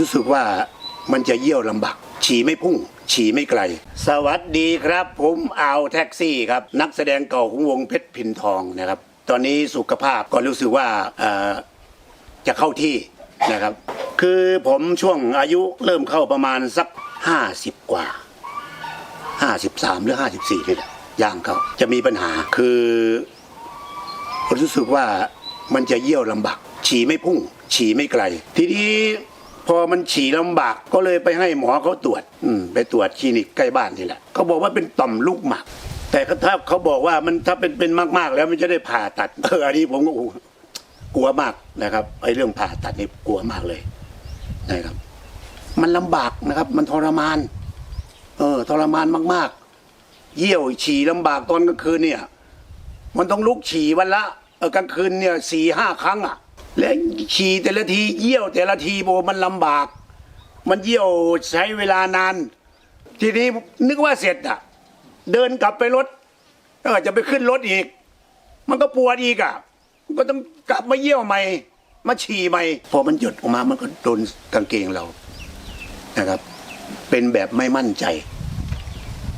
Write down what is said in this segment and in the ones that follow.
รู้สึกว่ามันจะเยี่ยวลำบากฉี่ไม่พุ่ง ฉี่ไม่ไกล สวัสดีครับ ผมเอาแท็กซี่ครับ นักแสดงเก่าของวงเพชรพินทองนะครับ ตอนนี้สุขภาพก็รู้สึกว่าจะเข้าที่นะครับ คือผมช่วงอายุเริ่มเข้าประมาณสักห้าสิบกว่าห้าสิบสามหรือห้าสิบสี่นี่แหละย่างเขาจะมีปัญหาคือรู้สึกว่ามันจะเยี่ยวลำบากฉี่ไม่พุ่ง ฉี่ไม่ไกล ทีนี้ พอมันฉี่ลำบากก็เลยไปให้หมอเขาตรวจ อืมไปตรวจคลินิกใกล้บ้านนี่แหละเขาบอกว่าเป็นต่อมลูกหมาก แต่ถ้าเขาบอกว่ามันถ้าเป็นเป็นมากๆ แล้วมันจะได้ผ่าตัดเอออันนี้ผมก็กลัวมากนะครับไอ้เรื่องผ่าตัดนี่กลัวมากเลยนะครับ มันลำบากนะครับ มันทรมาน เออ ทรมานมากๆ เยี่ยวฉี่ลำบากตอนกลางคืนเนี่ย มันต้องลุกฉี่วันละเออกลางคืนเนี่ยสี่ห้าครั้งอะ และฉี่แต่ละทีเยี่ยวแต่ละทีโบมันลำบาก มันเยี่ยวใช้เวลานาน ทีนี้นึกว่าเสร็จอะ เดินกลับไปรถเออจะไปขึ้นรถอีก มันก็ปวดอีกอะก็ต้องกลับมาเยี่ยวใหม่มาฉี่ใหม่พอมันหยดออกมามันก็โดนกางเกงเรานะครับ เป็นแบบไม่มั่นใจ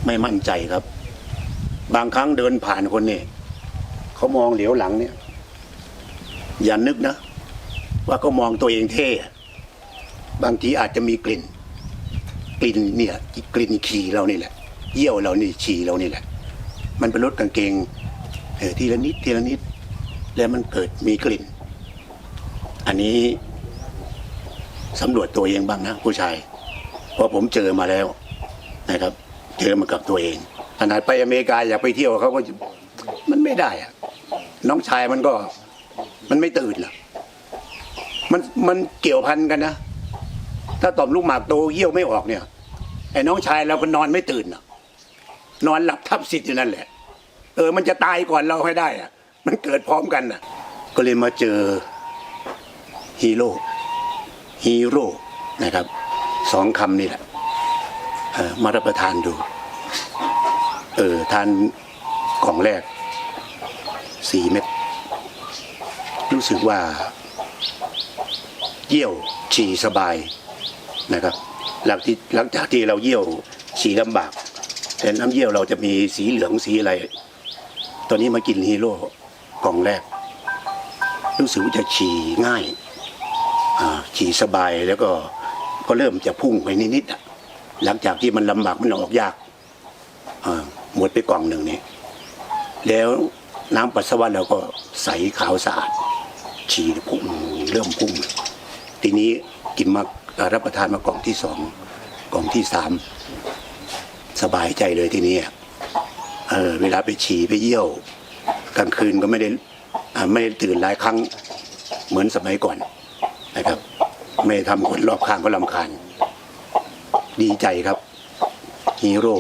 ไม่มั่นใจครับ บางครั้งเดินผ่านคนนี่เขามองเหลียวหลังเนี่ย อย่านึกนะ ว่าเขามองตัวเองเท่ บางทีอาจจะมีกลิ่น กลิ่นเนี่ยกลิ่นขี่เรานี่แหละ เยี่ยวเรานี่ฉี่เรานี่แหละ มันเป็นรถกางเกงเออทีละนิดทีละนิด แล้วมันเกิดมีกลิ่น อันนี้สำรวจตัวเองบ้างนะผู้ชายเพราะผมเจอมาแล้วนะครับ เจอมากับตัวเองขนาดไปอเมริกาอยากไปเที่ยวเขาก็มันไม่ได้อะน้องชายมันก็ มันไม่ตื่นหรอก มันมันเกี่ยวพันกันนะ ถ้าต่อมลูกหมากโตเยี่ยวไม่ออกเนี่ยไอ้น้องชายเราก็นอนไม่ตื่นนอนหลับทับสิทธิ์อยู่นั่นแหละ เออ มันจะตายก่อนเราให้ได้อะมันเกิดพร้อมกันน่ะ ก็เลยมาเจอฮีโร่ฮีโร่นะครับสองคำนี่แหละเออมารับประทานดู เออ ทานกล่องแรกสี่เม็ดรู้สึกว่า เยี่ยวฉี่สบายนะครับหลังที่หลังจากที่เราเยี่ยวฉี่ลำบากแต่น้ำเยี่ยวเราจะมีสีเหลืองสีอะไร ตอนนี้มากินฮีโร่กล่องแรก รู้สึกว่าจะฉี่ง่ายฉี่สบายแล้วก็ก็เริ่มจะพุ่งไปนิดๆหลังจากที่มันลำบากมันออกยากหมดไปกล่องหนึ่งนี่แล้วน้ำปัสสาวะเราก็ใสขาวสะอาดฉี่พุ่งเริ่มพุ่ง ทีนี้กินมารับประทานมากล่องที่สองกล่องที่สามสบายใจเลยทีนี้เออเวลาไปฉี่ไปเยี่ยว กลางคืนก็ไม่ได้ไม่ได้ตื่นหลายครั้งเหมือนสมัยก่อนนะครับ ไม่ทำคนรอบข้างก็ลำคาญดีใจครับฮีโร่